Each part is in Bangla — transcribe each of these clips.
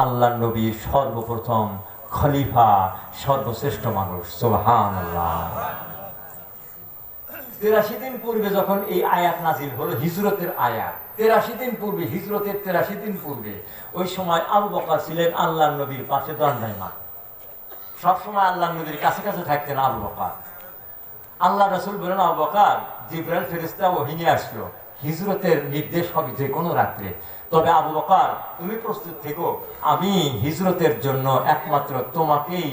আল্লাহ নবীর সর্বপ্রথম খলিফা, সর্বশ্রেষ্ঠ মানুষ সোহান আল্লাহ তেরাশি দিন পূর্বে যখন এই আয়াত নাজিল হলো, হিজরতের আয়াত, তেরাশি দিন পূর্বে, হিজরতের তেরাশি দিন পূর্বে, ওই সময় আবু বকর ছিলেন আল্লাহ নবীর পাশে দণ্ডায়মান। সবসময় আল্লাহ নবীর কাছে কাছে থাকতেন আবু বকর। আল্লাহ রসুল বলেন, আবু বকর, জিব্রাইল ফেরিস্তা ওহিনী আসলো। হিজরতের নির্দেশ হবে যে কোনো রাত্রে তবে আবু বকর, তুমি প্রস্তুত থেকো, আমি হিজরতের জন্য একমাত্র তোমাকেই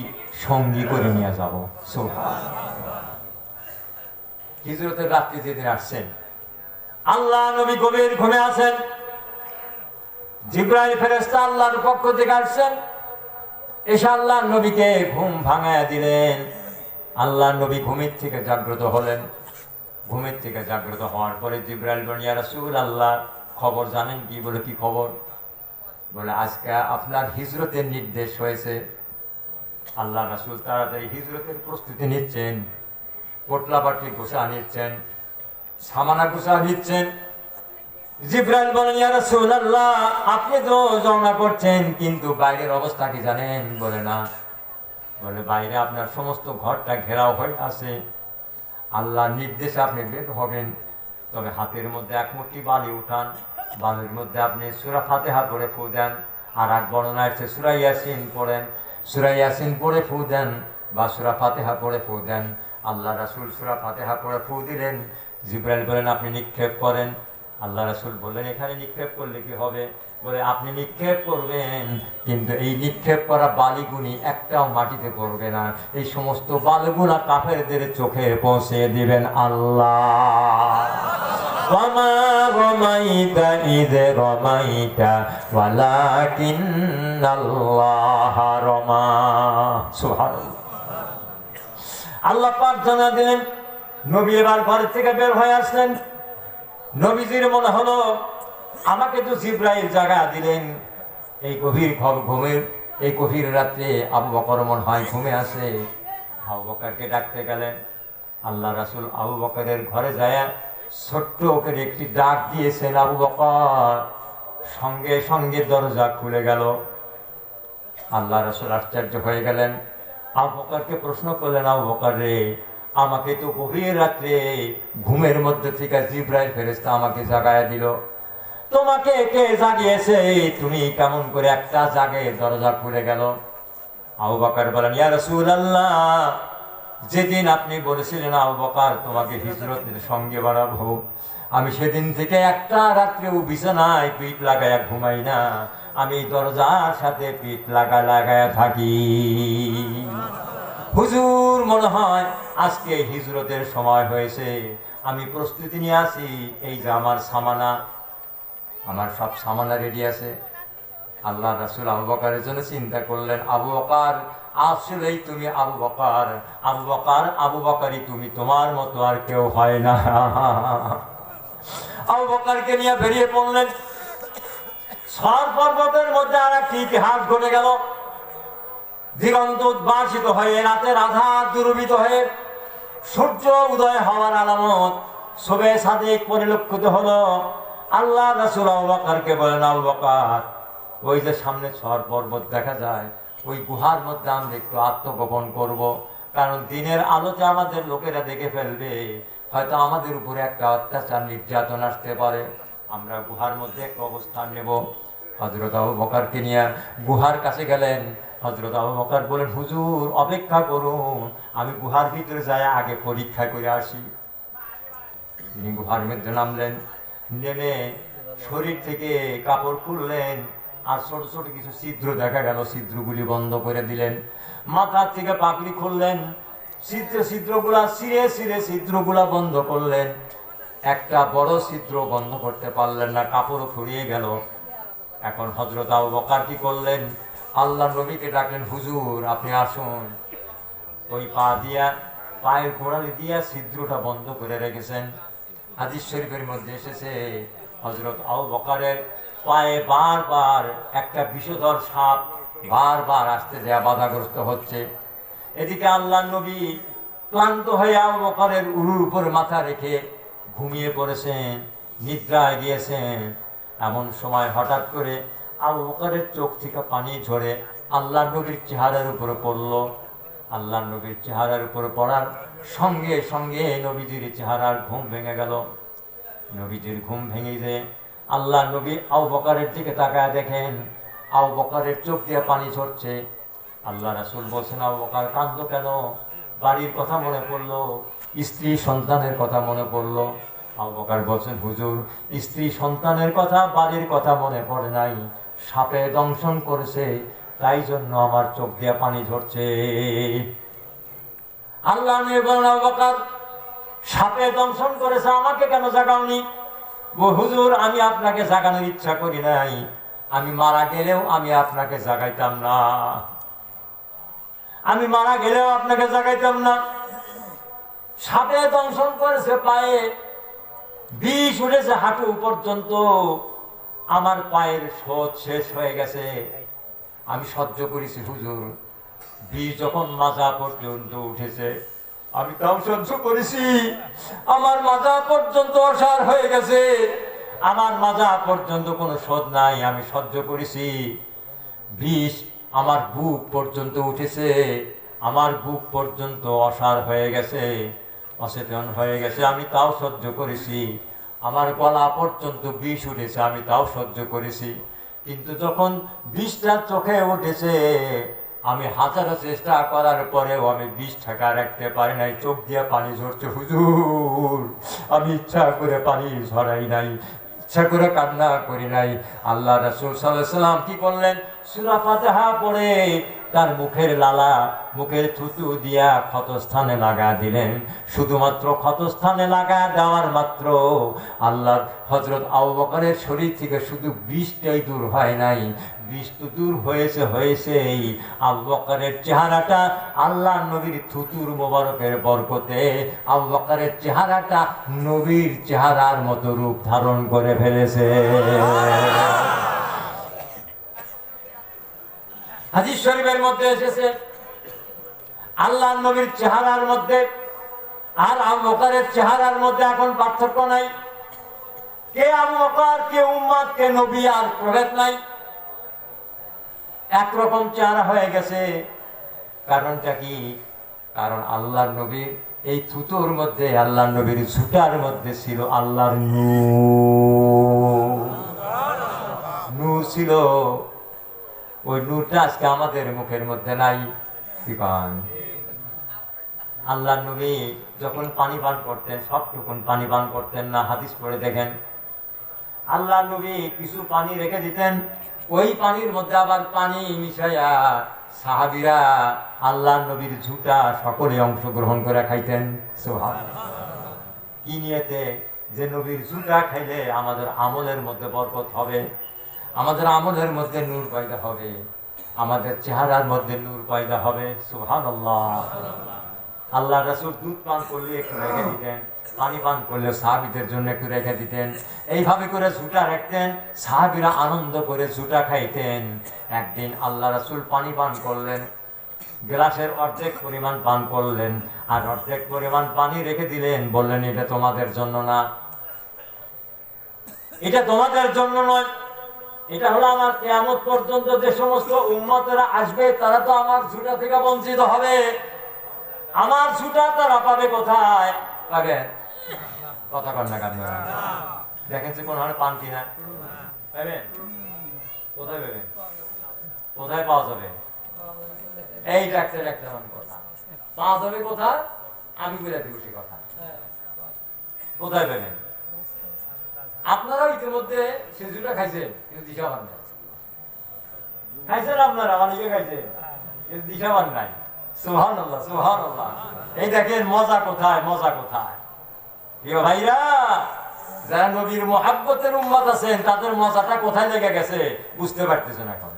সঙ্গী করে নিয়ে যাব। হিজরতের রাত্রি যেদিন আসছেন, আল্লাহ নবী গভীর ঘুমে আছেন। জিব্রাইল ফেরেস্তা আল্লাহর পক্ষ থেকে আসছেন। এসে আল্লাহ নবীকে ঘুম ভাঙায় দিলেন। আল্লাহ নবী ঘুমের থেকে জাগ্রত হলেন। ঘুমের থেকে জাগ্রত হওয়ার পরে জিব্রাইল বনিয়া রাসূল আল্লাহ খবর জানেন? কি বলে, কি খবর? বলে, আজকে আপনার হিজরতের নির্দেশ হয়েছে। আল্লাহ রাসূল তাড়াতাড়ি হিজরতের প্রস্তুতি নিচ্ছেন। পোটলা পাটি গোসা নিচ্ছেন, সামানা গোসা নিচ্ছেন। জিব্রাইল বলেন, ইয়া রাসূলুল্লাহ, আপনি তো জমা করছেন কিন্তু বাইরের অবস্থা কি জানেন? বলে, না। বলে, বাইরে আপনার সমস্ত ঘরটা ঘেরাও হয়ে আছে। আল্লাহ নির্দেশে আপনি বের হবেন। তবে হাতের মধ্যে এক মুঠি বালি উঠান। বালির মধ্যে আপনি সুরা ফাতেহা পড়ে ফু দেন। আর এক বর্ণনা আছে সুরা ইয়াসিন পড়েন। সুরা ইয়াসিন পড়ে ফু দেন বা সুরা ফাতেহা পড়ে ফু দেন। আল্লাহ রাসূল সুরা ফাতেহা পড়ে ফু দিলেন। জিব্রাইল বলেন, আপনি নিক্ষেপ করেন। আল্লাহ রাসূল বললেন, এখানে নিক্ষেপ করলে কি হবে? বলে, আপনি নিক্ষেপ করবেন, কিন্তু এই নিক্ষেপ করা বালিগুনি একটাও মাটিতে পড়বে না। এই সমস্ত বালগুলা কাফেরদের চোখে পৌঁছে দিবেন আল্লাহ। ওয়ামা রমাইতা ইদে রমাইতা, ওয়ালাকিন্নাল্লাহ রমা। সুবহানাল্লাহ। আল্লাহ পাক জানা দিলেন, নবী এবার ঘর থেকে বের হয়ে আসলেন। নবীজির মনে হলো, আমাকে তো জিব্রাইল জাগা দিলেন। এই গভীর ঘুমের এই গভীর রাত্রে আবু বকর মন হয় ঘুমে আসে আবু বকরকে ডাকতে গেলেন। আল্লাহ রাসূল আবু বকরের ঘরে যায় ছোট্ট ওকে একটি ডাক দিয়েছেন আবু বকর। সঙ্গে সঙ্গে দরজা খুলে গেল। আল্লাহ রসুল আশ্চর্য হয়ে গেলেন। আবু বকরকে প্রশ্ন করলেন, আবু বকর রে, আমাকে তো গভীর রাত্রে ঘুমের মধ্যে থেকে জিব্রাইল ফেরেস্তা আমাকে জাগায় দিল। তোমাকে কে জাগিয়েছে? তুমি কেমন করে একটা জাগে দরজা খুলে গেল? আবু বকর বলেন, ইয়া রাসূলুল্লাহ যেদিন আপনি বলেছিলেন, আবু বকর, তোমাকে হিজরতের সঙ্গে বাড়াবো। আমি সেদিন থেকে একটা রাত্রেও বিছানায় পিঠ লাগায়া ঘুমাই না। আমি দরজার সাথে পিঠ লাগা লাগায়া থাকি। হুজুর, মনে হয় আজকে হিজরতের সময় হয়েছে। আমি প্রস্তুতি নিয়ে আসি। এই যে আমার সামানা, আমার সব সামানা রেডি আছে। আল্লাহ রাসুল আবু বকারের জন্য চিন্তা করলেন, আবু বকার আসলেই তুমি আবু বকার। আবু বকার, আবু বকারই তুমি, তোমার মতো আর কেউ হয় না। আবু বকারকে নিয়ে বেরিয়ে পড়লেন। সর পর্বতের মধ্যে আর একটি ইতিহাস ঘটে গেল। দিগন্ত উদ্ভাসিত হয়ে, রাতের আধার দুর্বিত হয়ে সূর্য উদয় হওয়ার আলামত শোবে সাদিক পরিলক্ষিত হলো। আল্লাহ রাসুল আবু বকরকে বলেন, আবু বকর, ওই যে সামনে ছর পর্বত দেখা যায় ওই গুহার মধ্যে আমরা একটু আত্মগোপন করব। কারণ দিনের আলোতে আমাদের লোকেরা দেখে ফেলবে, হয়তো আমাদের উপরে একটা অত্যাচার নির্যাতন আসতে পারে। আমরা গুহার মধ্যে একটা অবস্থান নেব। হজরত আবু বকারকে নিয়ে গুহার কাছে গেলেন। হজরত আবু বকার বলেন হুজুর, অপেক্ষা করুন। আমি গুহার ভিতরে যাই, আগে পরীক্ষা করে আসি। তিনি গুহার মধ্যে নামলেন। নেমে শরীর থেকে কাপড় খুললেন। আর ছোট ছোট কিছু ছিদ্র দেখা গেল, ছিদ্রগুলি বন্ধ করে দিলেন। মাথার থেকে পাকড়ি খুললেন, ছিদ্র, ছিদ্রগুলা ছিঁড়ে ছিঁড়ে ছিদ্রগুলা বন্ধ করলেন। একটা বড় ছিদ্র বন্ধ করতে পারলেন না, কাপড় ফুরিয়ে গেল। এখন হজরত আবু বকার কি করলেন? আল্লাহ নবীকে ডাকলেন, হুজুর, আপনি আসুন। ওই পা দিয়া, পায়ের গোড়ালি দিয়া ছিদ্রটা বন্ধ করে রেখেছেন। হাদিস শরীফের মধ্যে এসেছে হজরত আবু বকারের পায়ে বারবার একটা বিষধর সাপ বারবার আসতে যায় বাধাগ্রস্ত হচ্ছে। এদিকে আল্লাহ নবী ক্লান্ত হয়ে আবু বকরের উরুর উপর মাথা রেখে ঘুমিয়ে পড়েছেন, নিদ্রায় গিয়েছেন। এমন সময় হঠাৎ করে আবু বকরের চোখ থেকে পানি ঝরে আল্লাহ নবীর চেহারার উপরে পড়ল। আল্লাহ নবীর চেহারার উপরে পড়ার সঙ্গে সঙ্গে নবীজির চেহারার ঘুম ভেঙে গেল। নবীজির ঘুম ভেঙে যে আল্লাহ নবী আবু বকারের দিকে তাকায় দেখেন, আবু বকারের চোখ দিয়ে পানি ঝরছে। আল্লাহ রাসূল বলছেন, আবু বকর কান্দ কেন? বাড়ির কথা মনে পড়ল, স্ত্রী সন্তানের কথা মনে পড়ল। আবু বকার বলছেন, হুজুর, স্ত্রী সন্তানের কথা, বাড়ির কথা মনে পড়ে নাই। সাপে দংশন করেছে, তাই জন্য আমার চোখ দিয়ে পানি ঝরছে। আল্লাহ সাপে দংশন করেছে, আমাকে কেন জাগাওনি? ও হুজুর, আমি আপনাকে জাগানোর ইচ্ছা করি নাই। আমি মারা গেলেও আমি আপনাকে জাগাইতাম না। আমি মারা গেলেও আপনাকে জাগাইতাম না। সাপে দংশন করেছে পায়ে, বিষ উঠেছে হাঁটু পর্যন্ত। আমার পায়ের শোধ শেষ হয়ে গেছে। আমি সহ্য করেছি হুজুর। বিষ যখন মাজা পর্যন্ত উঠেছে আমি তাও সহ্য করেছি। আমার মাজা পর্যন্ত অসার হয়ে গেছে। আমার মাজা পর্যন্ত কোনো সদ নাই, আমি সহ্য করেছি। বিষ আমার বুক পর্যন্ত উঠেছে। আমার বুক পর্যন্ত অসার হয়ে গেছে, অচেতন হয়ে গেছে, আমি তাও সহ্য করেছি। আমার গলা পর্যন্ত বিষ উঠেছে, আমি তাও সহ্য করেছি। কিন্তু যখন বিষটা চোখে উঠেছে আমি হাজারো চেষ্টা করার পরেও আমি বিষ টাকা রাখতে পারি নাই, চোখ দিয়ে পানি ঝরছে, হুজুর। আমি ইচ্ছা করে পানি ঝরাই নাই, ইচ্ছা করে কান্না করি নাই। আল্লাহ রাসুল সাল্লাহ সাল্লাম কি করলেন সুরা ফাতেহা পড়ে তার মুখের লালা, মুখের থুতু দিয়া ক্ষতস্থানে লাগা দিলেন। শুধুমাত্র ক্ষতস্থানে লাগা দেওয়ার মাত্র আল্লাহ হজরত আবু শরীর থেকে শুধু বিষটাই দূর হয় নাই। বিষ তো দূর হয়েছে, হয়েছেই। আবু বকরের চেহারাটা আল্লাহ নবীর থুতুর মোবারকের বরকতে আবু বকরের চেহারাটা নবীর চেহারার মতো রূপ ধারণ করে ফেলেছে। হাদিস শরীফের মধ্যে এসেছে, আল্লাহ নবীর চেহারার মধ্যে আর আবু বকরের চেহারার মধ্যে এখন পার্থক্য নাই। কে আবু বকর, কে উম্মাদ কে নবী আর প্রভেদ নাই। একরকম চেহারা হয়ে গেছে। কারণটা কি? কারণ আল্লাহর নবীর এই থুতোর মধ্যে আল্লাহ নবীর ঝুটার মধ্যে ছিল আল্লাহর নূর। নূর ছিল ওই নূরটা আজকে আমাদের মুখের মধ্যে নাই। কি পান আল্লাহ নবী যখন পানি পান করতেন, সবটুকুন পানি পান করতেন না, হাদিস পড়ে দেখেন। আল্লাহ নবী কিছু পানি রেখে দিতেন, ওই পানির মধ্যে আবার পানি মিশাইয়া সাহাবিরা আল্লাহ নবীর ঝুটা সকলে অংশগ্রহণ করে খাইতেন। সোহাব কি নিয়েতে? যে নবীর ঝুটা খাইলে আমাদের আমলের মধ্যে বরকত হবে। আমাদের আমলের মধ্যে নূর পয়দা হবে, আমাদের চেহারার মধ্যে নূর পয়দা হবে সুহান আল্লাহ রাসুল দুধ পান করলে একটু রেখে দিতেন, পানি পান করলে সাহাবিদের জন্য একটু রেখে দিতেন। এইভাবে করে ঝুটা রাখতেন, সাহাবিরা আনন্দ করে ঝুটা খাইতেন। একদিন আল্লাহ রাসুল পানি পান করলেন, গ্লাসের অর্ধেক পরিমাণ পান করলেন, আর অর্ধেক পরিমাণ পানি রেখে দিলেন, বললেন, এটা তোমাদের জন্য না। এটা তোমাদের জন্য নয় এটা হলো আমার কেয়ামত পর্যন্ত যে সমস্ত উন্মতেরা আসবে, তারা তো আমার ঝুটা থেকে বঞ্চিত হবে। আমার ঝুটা তারা পাবে কোথায়? পাবে। কথা কর না দেখেন যে কোন হারে পান কিনা। পাবেন কোথায় পাবেন কোথায় পাওয়া যাবে? এই ডাক্তার একটা কথা। পাওয়া যাবে কোথায়? আমি বলে দিব সে কথা। কোথায় পাবেন আপনারা ইতিমধ্যে খেজুরটা খাইছেন, কিন্তু দিশা পান নাই। খাইছেন আপনারা, অনেকে খাইছেন, কিন্তু দিশা পান নাই। সোহান আল্লাহ সোহান আল্লাহ এই দেখেন, মজা কোথায় মজা কোথায়? ভাইরা, যারা নবীর মহাব্বতের উম্মত আছেন, তাদের মজাটা কোথায় লেগে গেছে, বুঝতে পারতেছেন এখন।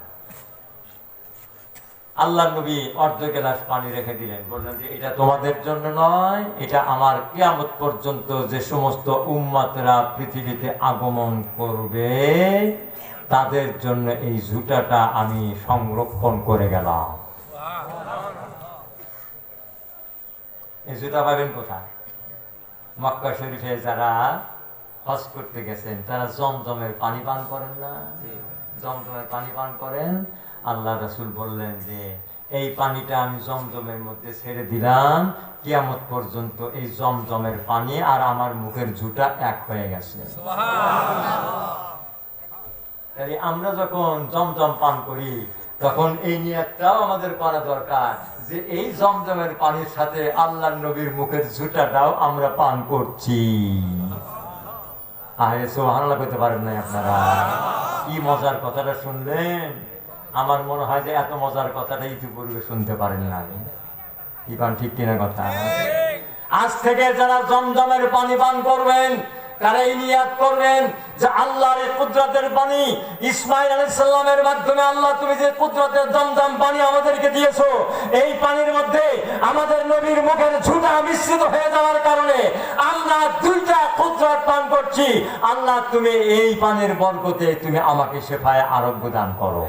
আল্লাহ নবী অর্ধ গ্লাস পানি রেখে দিলেন। বললেন যে এটা তোমাদের জন্য নয় এটা আমার কিয়ামত পর্যন্ত যে সমস্ত উম্মাতরা পৃথিবীতে আগমন করবে তাদের জন্য এই ঝুটাটা আমি সংরক্ষণ করে গেলাম। এই জুতা পাবেন কোথায়? মক্কা শরীফে যারা হজ করতে গেছেন তারা জমজমের পানি পান করেন না? জমজমের পানি পান করেন আল্লাহ রসুল বললেন যে এই পানিটা আমি জমজমের মধ্যে ছেড়ে দিলাম। কিয়ামত পর্যন্ত এই জমজমের পানি আর আমার মুখের ঝুটা এক হয়ে গেছে। আমরা যখন জমজম পান করি তখন এই নিয়তটাও আমাদের করা দরকার যে এই জমজমের পানির সাথে আল্লাহ নবীর মুখের ঝুটাটাও আমরা পান করছি। আরে সোহানাল্লাহ করতে পারেন নাই আপনারা। কি মজার কথাটা শুনলেন? আমার মনে হয় যে এত মজার কথাটা ইতিপূর্বে শুনতে পারেন না কি পান ঠিক কিনা কথা? আজ থেকে যারা জমজমের পানি পান করবেন তারা এই নিয়াত করবেন যে আল্লাহর এই কুদরতের পানি ইসমাইল আলাইহিস সালামের মাধ্যমে আল্লাহ তুমি যে কুদরতের জমজম পানি আমাদেরকে দিয়েছ, এই পানির মধ্যে আমাদের নবীর মুখের ঝুটা মিশ্রিত হয়ে যাওয়ার কারণে আমরা দুইটা কুদরত পান করছি। আল্লাহ, তুমি এই পানির বরকতে তুমি আমাকে শেফায় আরোগ্য দান করো।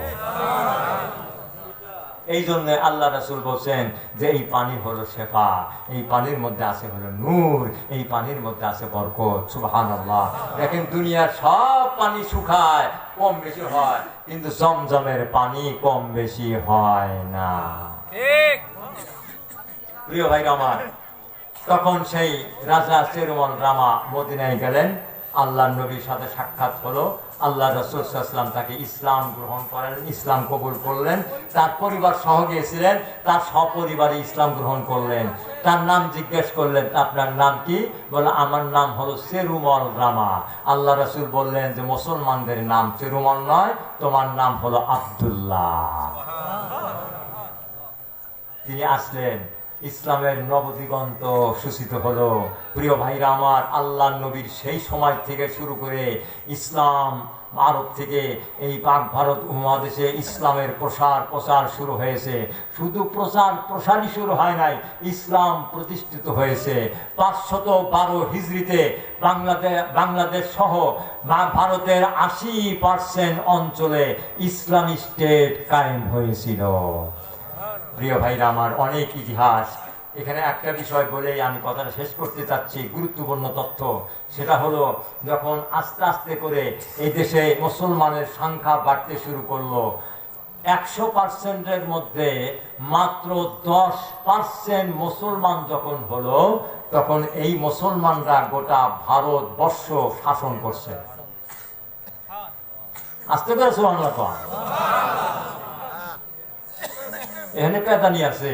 এই জন্য আল্লাহ রাসুল বলছেন যে এই পানি হলো শেফা এই পানির মধ্যে আছে হলো নূর এই পানির মধ্যে আছে বরকত সুবহান আল্লাহ দেখেন দুনিয়ার সব পানি শুকায় কম বেশি হয় কিন্তু জমজমের পানি কম বেশি হয় না। প্রিয় ভাই আমার তখন সেই রাজা চেরুমন রামা মদিনায় গেলেন আল্লাহ নবীর সাথে সাক্ষাৎ হলো আল্লাহ রসুলাম তাকে ইসলাম গ্রহণ করেন, ইসলাম কবুল করলেন। তার পরিবার সহ গিয়েছিলেন তার সপরিবারে ইসলাম গ্রহণ করলেন। তার নাম জিজ্ঞেস করলেন, আপনার নাম কি? বলে, আমার নাম হলো সেরুমল রামা। আল্লাহ রসুল বললেন যে, মুসলমানদের নাম চেরুমল নয়, তোমার নাম হলো আব্দুল্লাহ। তিনি আসলেন ইসলামের নবদিগন্ত সূচিত হলো। প্রিয় ভাইরা আমার আল্লাহ নবীর সেই সময় থেকে শুরু করে ইসলাম, ভারত থেকে এই পাক ভারত উপমহাদেশে ইসলামের প্রসার প্রসার শুরু হয়েছে। শুধু প্রচার, প্রসারই শুরু হয় নাই, ইসলাম প্রতিষ্ঠিত হয়েছে। পাঁচশত বারো হিজড়িতে বাংলাদেশ বাংলাদেশ সহ ভারতের আশি পার্সেন্ট অঞ্চলে ইসলামী স্টেট কায়েম হয়েছিল। প্রিয় ভাইরা, আমার অনেক ইতিহাস। এখানে একটা বিষয় বলেই আমি কথাটা শেষ করতে চাচ্ছি, গুরুত্বপূর্ণ তথ্য। সেটা হলো, যখন আস্তে আস্তে করে এই দেশে মুসলমানের সংখ্যা বাড়তে শুরু করল, একশো পার্সেন্টের মধ্যে মাত্র দশ পার্সেন্ট মুসলমান যখন হলো, তখন এই মুসলমানরা গোটা ভারতবর্ষ শাসন করছে। আস্তে সুবহানাল্লাহ কন। এখানে পেদানি আছে।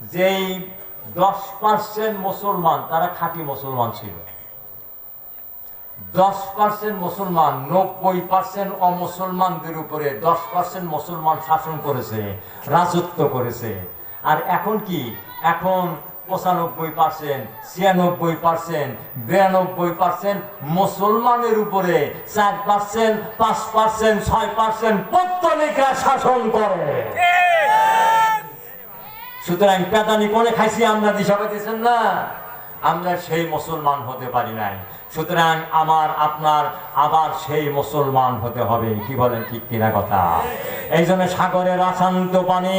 যেই দশ পার্সেন্ট মুসলমান, তারা খাঁটি মুসলমান ছিল। দশ পার্সেন্ট মুসলমান, নব্বই পার্সেন্ট অমুসলমানদের উপরে দশ পার্সেন্ট মুসলমান শাসন করেছে, রাজত্ব করেছে। আর এখন কি? এখন পঁচানব্বই পার্সেন্ট ছিয়ানব্বই পার্সেন্ট বিরানব্বই পার্সেন্ট মুসলমানের উপরে চার পার্সেন্ট পাঁচ পার্সেন্ট ছয় পার্সেন্ট পত্রিকা শাসন করে। সুতরাং পেতানি কোনে খাইছি আমরা, দিশা পাইতেছেন না? আমরা সেই মুসলমান হতে পারি নাই। সুতরাং আমার, আপনার, আবার সেই মুসলমান হতে হবে। কি বলেন ঠিক কিনা কথা? এই জন্য সাগরের অশান্ত পানি,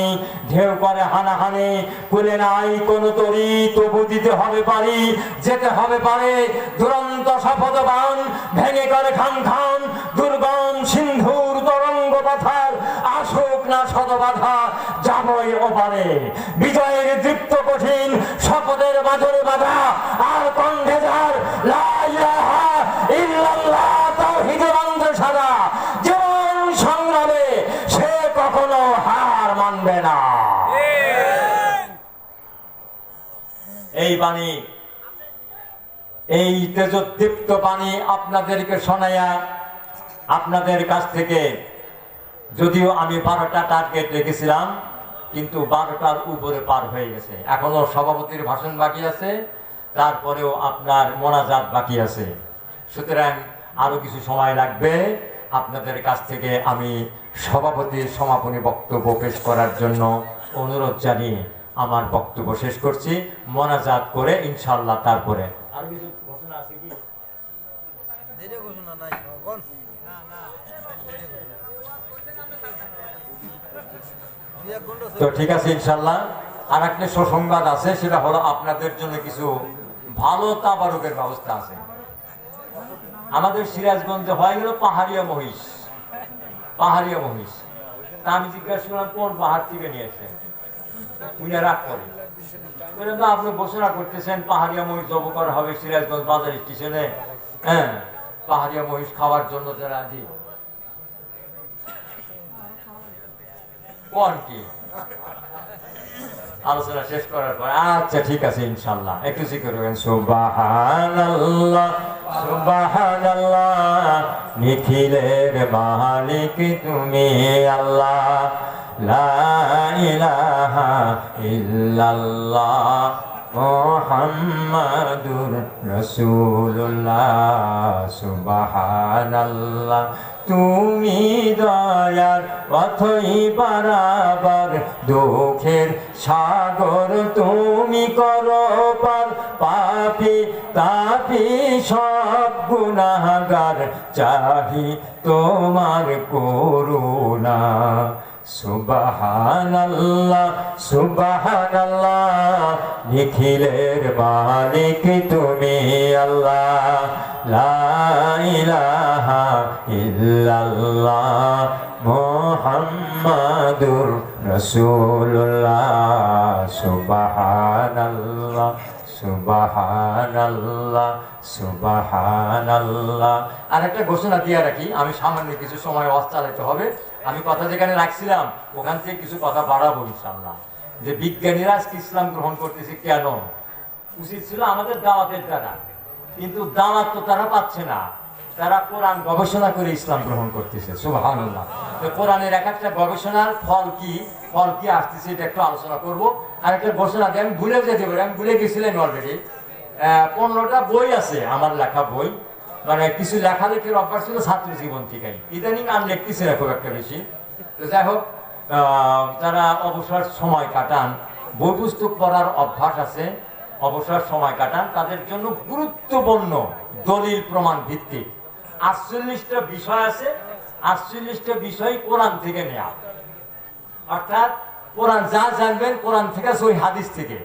ঢেউ করে হানাহানি, কুলে নাই কোন তরি, তবু দিতে হবে পারি, যেতে হবে পারে দুরন্ত শপথবান, ভেঙে করে খান খান, দুর্গম সিন্ধুর তরঙ্গ পাথার আসুক না শতবাধা, যাবই ওপারে বিজয়ের দীপ্ত কঠিন, শপথের বাঁধরে বাধা, আর কণ্ঠে যার লা ইলাহা ইল্লাল্লাহ তাওহীদের মন্ত্র সাদা জীবন সংগ্রামে সে কখনো হার মানবে না এই বাণী, এই তেজদীপ্ত বাণী আপনাদেরকে শোনাইয়া আপনাদের কাছ থেকে, যদিও আমি বারোটা টার্গেট রেখেছিলাম, কিন্তু বারোটার উপরে পার হয়ে গেছে। এখনও সভাপতির ভাষণ বাকি আছে, তারপরেও আপনার মোনাজাত বাকি আছে। সুতরাং আরও কিছু সময় লাগবে, আপনাদের কাছ থেকে আমি সভাপতির সমাপনী বক্তব্য পেশ করার জন্য অনুরোধ জানিয়ে আমার বক্তব্য শেষ করছি। মোনাজাত করে ইনশাল্লাহ তারপরে। আর কিছু ঘোষণা আছে কি? ঘোষণা নাই কোন দুই এক ঘণ্টা তো ঠিক আছে ইনশাল্লাহ আর একটা সুসংবাদ আছে সেটা হলো আপনাদের জন্য কিছু ভালো তাবারুকের ব্যবস্থা আছে। আমাদের সিরাজগঞ্জে হয়ে গেল পাহাড়িয়া মহিষ। পাহাড়িয়া মহিষ। তা আমি জিজ্ঞাসা করলাম কোন পাহাড় থেকে নিয়েছে উনি রাগ করে। বললেন তো আপনি ঘোষণা করতেছেন, পাহাড়িয়া মহিষ জব করা হবে সিরাজগঞ্জ বাজার স্টেশনে। হ্যাঁ পাহাড়িয়া মহিষ খাওয়ার জন্য যারা কোন কি? আলোচনা শেষ করার পর আচ্ছা ঠিক আছে, ইনশাল্লাহ। একটু জিকির করবেন সুবহানাল্লাহ সুবহানাল্লাহ, নিখিলের মালিক তুমি আল্লাহ। ইলাহা ইল্লাল্লাহ মোহাম্মদুর রসুল্লাহ সুবহানাল্লাহ। তুমি দয়ার পথই বারাবার, দুঃখের সাগর তুমি করো পার পাপি তাপি সব গুণাগার চাহি তোমার করুণা। সুবহানাল্লাহ সুবহানাল্লাহ, নিখিলের মালিক তুমি আল্লাহ। লা ইলাহা ইল্লাল্লাহ, মুহাম্মাদুর রাসূলুল্লাহ। সুবহানাল্লাহ সুবহানাল্লাহ সুবহানাল্লাহ। আর একটা ঘোষণা দিয়ে রাখি, আমি সামান্য কিছু সময় চালাতে হবে। আমি কথা যেখানে রাখছিলাম, ওখান থেকে কিছু কথা বাড়াবো ইনশাল্লাহ যে বিজ্ঞানীরা আজকে ইসলাম গ্রহণ করতেছে কেন? উচিত ছিল আমাদের দাওয়াতের দ্বারা। কিন্তু দাওয়াত তো তারা পাচ্ছে না। তারা কোরআন গবেষণা করে ইসলাম গ্রহণ করতেছে তো কোরআনের এক একটা গবেষণার ফল কি? ফল কি আসতেছে এটা একটু আলোচনা করব। আর একটা ঘোষণা আমি ভুলে যেতে পারি, আমি ভুলে গেছিলাম অলরেডি পনেরোটা বই আছে, আমার লেখা বই। মানে কিছু লেখালেখির অভ্যাস ছিল ছাত্র জীবন থেকেই। ইদানিং আমি লিখতেছি না খুব একটা বেশি। তো যাই হোক যারা অবসর সময় কাটান, বই পুস্তক পড়ার অভ্যাস আছে, অবসর সময় কাটান, তাদের জন্য গুরুত্বপূর্ণ দলিল প্রমাণ ভিত্তিক। আটচল্লিশটা বিষয় আছে, আটচল্লিশটা বিষয় কোরআন থেকে নেওয়া অর্থাৎ কোরআন যা জানবেন, কোরআন থেকে সই হাদিস থেকে।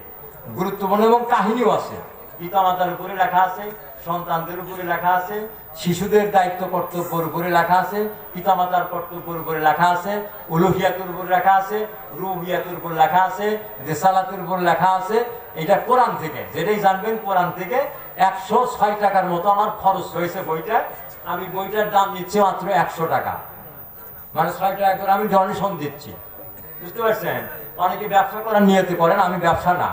গুরুত্বপূর্ণ এবং কাহিনীও আছে। পিতামাতার উপরে লেখা আছে সন্তানদের উপরে লেখা আছে, শিশুদের দায়িত্ব, কর্তব্যের উপরে লেখা আছে, পিতামাতার কর্তব্যের উপরে লেখা আছে, উলুহিয়াতের উপর লেখা আছে, রুহিয়াতের উপর লেখা আছে, রেসালাতের উপর লেখা আছে। এটা কোরআন থেকে, যেটাই জানবেন কোরআন থেকে, একশো ছয় টাকার মতো আমার খরচ হয়েছে বইটা আমি বইটার দাম নিচ্ছি মাত্র একশো টাকা। মানে ছয় টাকা করে আমি ডোনেশন দিচ্ছি। বুঝতে পারছেন? অনেকে ব্যবসা করার নিয়তি করেন, আমি ব্যবসা না।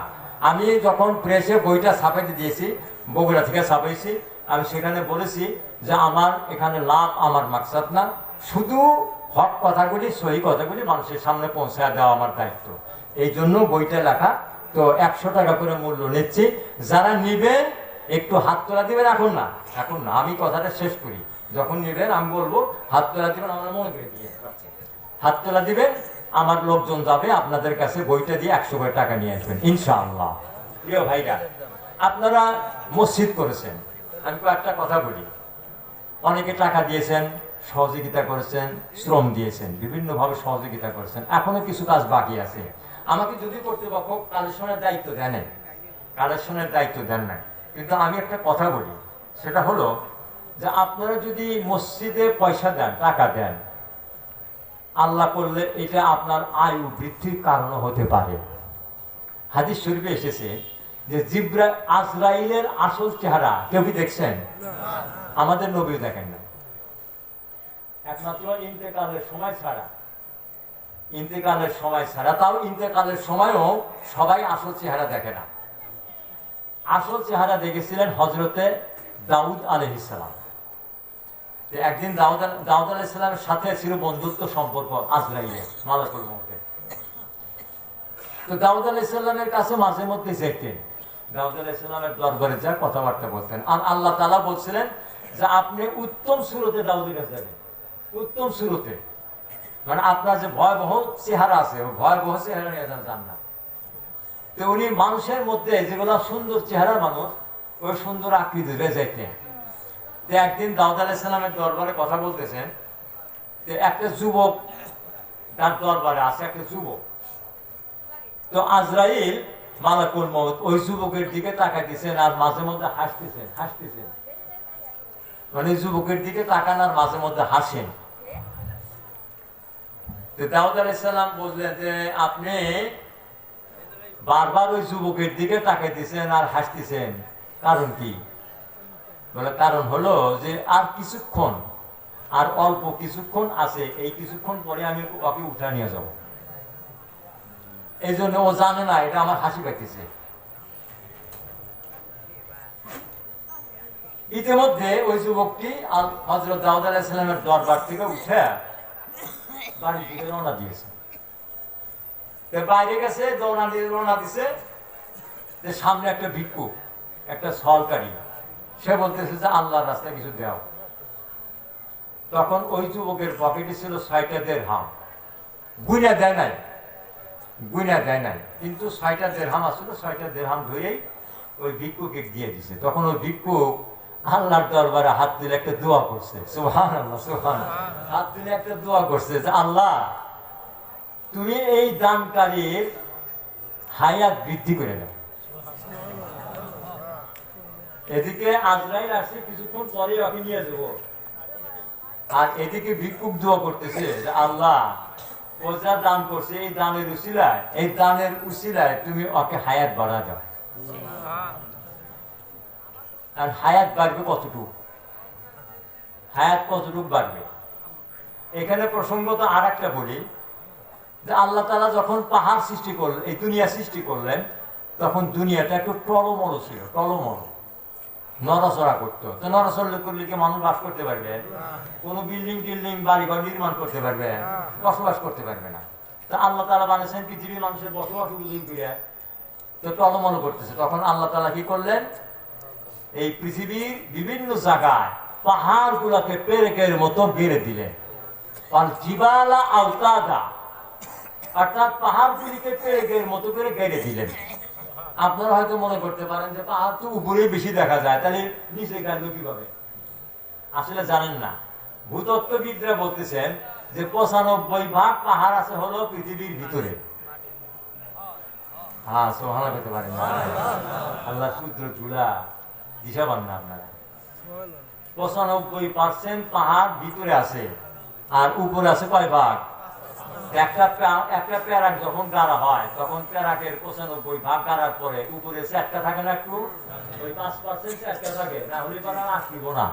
আমি যখন প্রেসে বইটা ছাপাইতে দিয়েছি বগুড়া থেকে ছাপাইছি। আমি সেখানে বলেছি যে আমার এখানে লাভ আমার মাকসাদ না। শুধু হক কথাগুলি, সহি কথাগুলি মানুষের সামনে পৌঁছে দেওয়া আমার দায়িত্ব। এই জন্য বইটা লেখা, তো একশো টাকা করে মূল্য নিচ্ছি। যারা নিবেন একটু হাত তোলা দিবেন, এখন না এখন না, আমি কথাটা শেষ করি। যখন নিবেন, আমি বলব, হাত তোলা দিবেন, আমরা মনে করে দিয়ে। হাত তোলা দিবেন, আমার লোকজন যাবে, আপনাদের কাছে বইটা দিয়ে একশো করে টাকা নিয়ে আসবেন, ইনশাআল্লাহ। প্রিয় ভাইরা, আপনারা মসজিদ করেছেন। আমি একটা কথা বলি। অনেকে টাকা দিয়েছেন, সহযোগিতা করেছেন, শ্রম দিয়েছেন, বিভিন্নভাবে সহযোগিতা করেছেন। এখনও কিছু কাজ বাকি আছে। আমাকে যদি কর্তৃপক্ষ কালেকশনের দায়িত্ব দেন কালেকশনের দায়িত্ব দেন না কিন্তু আমি একটা কথা বলি, সেটা হলো যে আপনারা যদি মসজিদে পয়সা দেন, টাকা দেন, আল্লাহ করলে এটা আপনার আয়ু বৃদ্ধির কারণ হতে পারে। হাদিস শরীফে এসেছে যে জিব্রা আজরাইলের আসল চেহারা, কেউ কি দেখছেন? আমাদের নবী দেখেন না। একমাত্র ইন্তেকালের সময় ছাড়া। ইন্তেকালের সময় ছাড়া, তাও ইন্তেকালের সময়ও সবাই আসল চেহারা দেখে না। আসল চেহারা দেখেছিলেন হজরতে দাউদ আলহিসাম একদিন দাউদ দাউদ আলাইসালামের সাথে ছিল বন্ধুত্ব সম্পর্ক আজরাইলে, মালাকুল মধ্যে তো দাউদ আলাইসাল্লামের কাছে মাঝে মধ্যে যেতেন। দাউদ আলাইসাল্লামের দরবারে যা কথাবার্তা বলতেন। আর আল্লাহ তালা বলছিলেন যে আপনি উত্তম সুরতে দাউদের কাছে উত্তম সুরতে। মানে আপনার যে ভয়াবহ চেহারা আছে ভয়াবহ চেহারা নিয়ে যান না তো উনি মানুষের মধ্যে যেগুলো সুন্দর চেহারার মানুষ ওই সুন্দর আকৃতি যেতেন তো একদিন দাউদ আলাইসাল্লামের দরবারে কথা বলতেছেন তো একটা যুবক তার দরবারে আছে, একটা যুবক। তো আজরাইল মালাকুল মত ওই যুবকের দিকে তাকাইতেছেন আর মাঝে মধ্যে হাসতেছেন হাসতেছেন। মানে যুবকের দিকে তাকান আর মাঝে মধ্যে হাসেন। দাউদ আলাইসাল্লাম বললেন যে, আপনি বারবার ওই যুবকের দিকে তাকাইতেছেন আর হাসতেছেন। কারণ কি? বলে, কারণ হলো যে আর কিছুক্ষণ, আর অল্প কিছুক্ষণ আছে, এই কিছুক্ষণ পরে আমি ওকে উঠা নিয়ে যাব। এই জন্য ও জানে না, এটা আমার হাসি পাইতেছে। ইতিমধ্যে ওই যুবকটি হজরত দাউদ দরবার থেকে উঠে বাড়ির দিকে রওনা দিয়েছে। বাইরে গেছে, দৌড়া দিয়ে রওনা দিছে। যে সামনে একটা ভিক্ষু, একটা সরকারি সে বলতেছে যে আল্লাহর রাস্তায় কিছু দেও। তখন ওই যুবকের পকেটে ছিল ছয়টা দেড় হাম গুইনা দেয় নাই। গুইনা দেয় নাই। কিন্তু ছয়টা দেড়হাম আসছিল ছয়টা দেড়হাম ধরেই ওই ভিক্ষুকে দিয়ে দিছে। তখন ওই ভিক্ষুক আল্লাহর দরবারে হাত তুলে একটা দোয়া করছে। সুহান আল্লাহ সুহান হাত তুলে একটা দোয়া করছে যে, আল্লাহ, তুমি এই দানকারীর হায়াত বৃদ্ধি করে দাও। এদিকে আজরাইল আসছে কিছুক্ষণ পরে ওকে নিয়ে যাব। আর এদিকে ভিক্ষুক দোয়া করতেছে যে, আল্লাহ ও দান করছে, এই দানের উসিলায় এই দানের উসিলায় তুমি ওকে হায়াত বাড়া দাও। আর হায়াত বাড়বে কতটুকু? হায়াত কতটুকু বাড়বে? এখানে প্রসঙ্গত আর একটা বলি, যে আল্লাহ তালা যখন পাহাড় সৃষ্টি করলেন, এই দুনিয়া সৃষ্টি করলেন, তখন দুনিয়াটা একটু টলমলো ছিল, টলমলো। নড়াচড়া করতো। তো নড়াচড়া করলে কি মানুষ বাস করতে পারবে? কোনো বিল্ডিং টিল্ডিং বাড়ি ঘর নির্মাণ করতে পারবে? বসবাস করতে পারবে না। তা আল্লাহ তালা বানিয়েছেন পৃথিবীর মানুষের বসবাস উপযোগী করে তো টলমলো করতেছে। তখন আল্লাহ তালা কি করলেন? এই পৃথিবীর বিভিন্ন জায়গায় পাহাড় গুলাকে পেরেকের মতো জিবালা আওতাদা, অর্থাৎ পাহাড়গুলিকে পেরেকের মতো করে গেড়ে দিলেন। আপনারা হয়তো মনে করতে পারেন যে পাহাড় তো উপরেই বেশি দেখা যায় তাহলে নিচে গেল কীভাবে? আসলে জানেন না। ভূতত্ত্ববিদরা বলতেছেন যে পঁচানব্বই ভাগ পাহাড় আছে হলো পৃথিবীর ভিতরে। হ্যাঁ সোহানা পেতে পারেন আল্লাহ সূত্র দিশা পান না আপনারা। পঁচানব্বই পার্সেন্ট পাহাড় ভিতরে আছে আর উপরে আছে কয় ভাগ? একটা একটা যখন গাড়া হয়, তখন প্যারাকের পঁচানব্বই ভাগ গাড়ার পরে উপরে চারটা থাকে না একটু? ওই পাঁচ পার্সেন্ট থাকে, না হলে পরে আসিব না।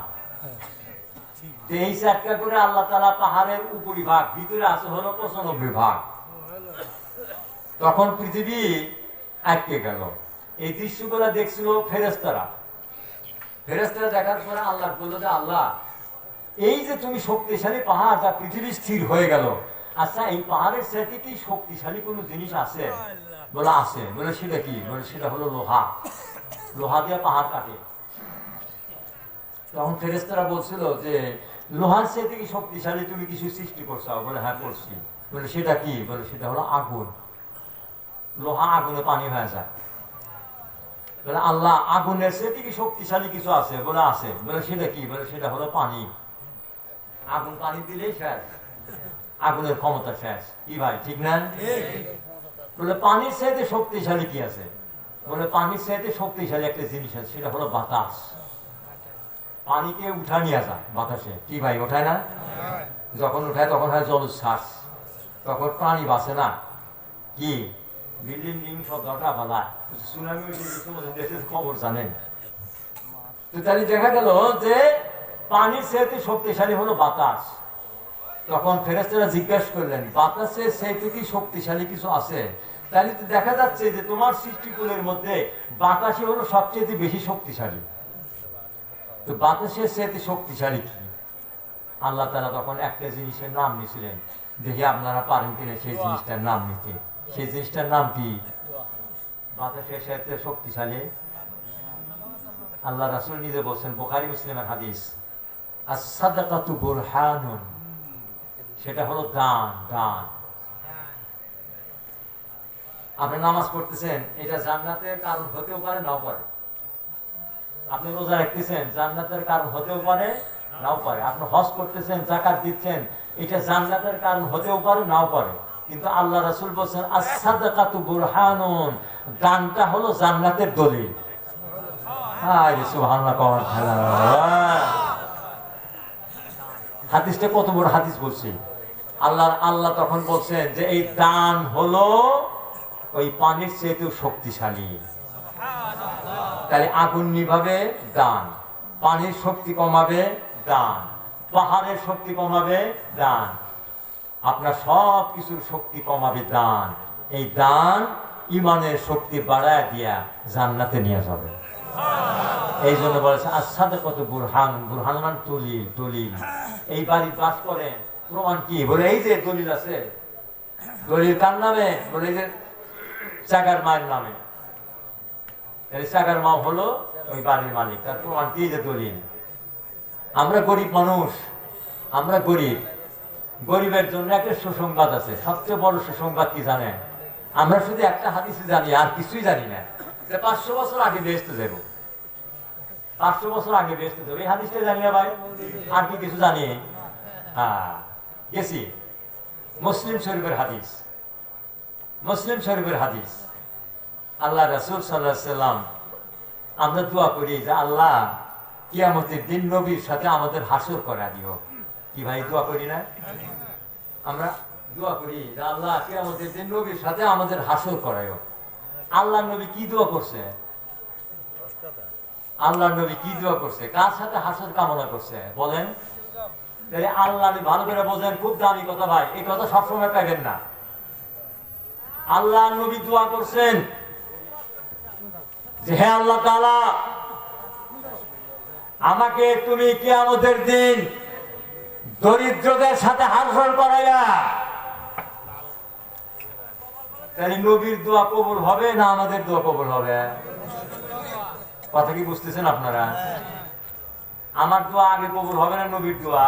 আল্লাহ পাহাড়ের উপরি ভাগ, ভিতরে আছে হলো পঁচানব্বই ভাগ। তখন পৃথিবী আটকে গেল। এই দৃশ্যগুলো দেখছিল ফেরেস্তারা ফেরেস্তারা দেখার পরে আল্লাহ বলল যে, আল্লাহ, এই যে তুমি শক্তিশালী পাহাড় যা পৃথিবী স্থির হয়ে গেল আচ্ছা এই পাহাড়ের সাথে কি শক্তিশালী কোনো জিনিস আছে? বলে আছে। বলে সেটা কি? বলে সেটা হলো লোহা। লোহা দিয়ে পাহাড় কাটে। তখন ফেরেস্তারা বলছিল যে লোহার সাথে কি শক্তিশালী তুমি কিছু সৃষ্টি করছ? বলে হ্যাঁ করছি। বলে সেটা কি? বলে সেটা হলো আগুন। লোহা আগুনে পানি হয়ে যায়। বলে আল্লাহ আগুনের সাথে কি শক্তিশালী কিছু আছে? বলে আছে। বলে সেটা কি? বলে সেটা হলো পানি। আগুন পানি দিলেই শেষ। আগুনের ক্ষমতা শেষ। কি ভাই ঠিক না? বলে পানির সাথে শক্তিশালী কি আছে? বলে পানির সাথে শক্তিশালী একটা জিনিস আছে সেটা হলো বাতাস। পানিকে উঠা নিয়ে যায় বাতাসে। কি ভাই ওঠায় না? যখন উঠায় তখন হয় জলোচ্ছ্বাস। তখন পানি বাঁচে না। কি? বিল্ডিং ডিং সব দরকার বালা। সুনামি খবর জানেন। তো তাহলে দেখা গেল যে পানির সাথে শক্তিশালী হলো বাতাস। তখন ফেরেস্তারা জিজ্ঞাসা করলেন বাতাসের সাথে কি শক্তিশালী কিছু আছে? তাহলে তো দেখা যাচ্ছে যে তোমার সৃষ্টিকুলের মধ্যে বাতাসই হলো সবচেয়ে বেশি শক্তিশালী। তো বাতাসের সাথে শক্তিশালী কি? আল্লাহ তারা তখন একটা জিনিসের নাম নিয়েছিলেন। দেখি আপনারা পারেন কিনা সেই জিনিসটার নাম নিতে। সেই জিনিসটার নাম কি? বাতাসের সাথে শক্তিশালী। আল্লাহ রাসুল নিজে বলছেন, বোখারি মুসলিমের হাদিস আসাদাকাতু বুরহানুন সেটা হলো দান দান। আপনি নামাজ পড়তেছেন, এটা জান্নাতের কারণ হতেও পারে, নাও পারে। আপনি রোজা রাখতেছেন, জান্নাতের কারণ হতেও পারে, নাও পারে। আপনি হজ করতেছেন, জাকাত দিচ্ছেন, এটা জান্নাতের কারণ হতেও পারে, নাও পারে। কিন্তু আল্লাহ রাসূল বলছেন আসাদাকাতু বুরহানুন। দানটা হলো জান্নাতের দলিল। হায় রে সুবহানাল্লাহ কওয়ার হাদিসটা কত বড় হাদিস বলছি? আল্লাহ আল্লাহ তখন বলছেন যে এই দান হলো ওই পানির চেয়েতেও শক্তিশালী। তাহলে আগুন নিভাবে দান, পানির শক্তি কমাবে দান, পাহাড়ের শক্তি কমাবে দান। আপনার সব কিছুর শক্তি কমাবে দান। এই দান ইমানের শক্তি বাড়ায় দিয়া জান্নাতে নিয়ে যাবে। এই জন্য বলেছে আসাদে কত বুরহান। বুরহান মান দলিল দলিল এই বাড়ি বাস করেন। প্রমাণ কি? বলে, এই যে দলিল আছে, দলিল কার নামে? বলে যে চাকার মায়ের নামে। চাকার মা হলো ওই বাড়ির মালিক। তার প্রমাণ কি? যে দলিল। আমরা গরিব মানুষ, আমরা গরিব। গরিবের জন্য একটা সুসংবাদ আছে। সবচেয়ে বড় সুসংবাদ কি জানেন? আমরা শুধু একটা হাদিসে জানি, আর কিছুই জানি না। যে পাঁচশো বছর আগে বেসতে যাব পাঁচশো বছর আগে বেসতে যাব এই হাদিসটা জানি না ভাই? আর কি কিছু জানি? হ্যাঁ। গেছি মুসলিম শরীফের হাদিস মুসলিম শরীফের হাদিস আল্লাহ রাসূল আলাইহি সাল্লাম আমরা দোয়া করি যে আল্লাহ কিয়ামতের দিন নবীর সাথে আমাদের হাসর করা দিও। কি ভাই দোয়া করি না? আমরা দোয়া করি যে আল্লাহ কিয়ামতের দিন নবীর সাথে আমাদের হাসর করায়ও আল্লাহ নবী কি দোয়া করছে? আল্লাহ নবী কি দোয়া করছে? কার সাথে হাসর কামনা করছে? বলেন। আল্লাহ ভালো করে বোঝেন, খুব দামি কথা ভাই। এই কথা সবসময় পাবেন না। আল্লাহ নবী দোয়া করছেন যে, হে আল্লাহ তাআলা, আমাকে তুমি কিয়ামতের দিন দরিদ্রদের সাথে হাসর করাইয়া তাহলে নবীর দোয়া কবুল হবে না আমাদের দোয়া কবুল হবে? কথা কি বুঝতেছেন আপনারা? আমার দোয়া আগে কবুল হবে না নবীর দোয়া?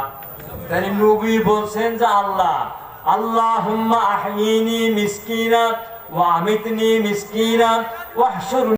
তাই নবী বলছেন যে আল্লাহ আল্লাহ হুম্মা আহিনি মিসকিনা ওয়া আমিতনি মিসকিনা ওয়াহশুর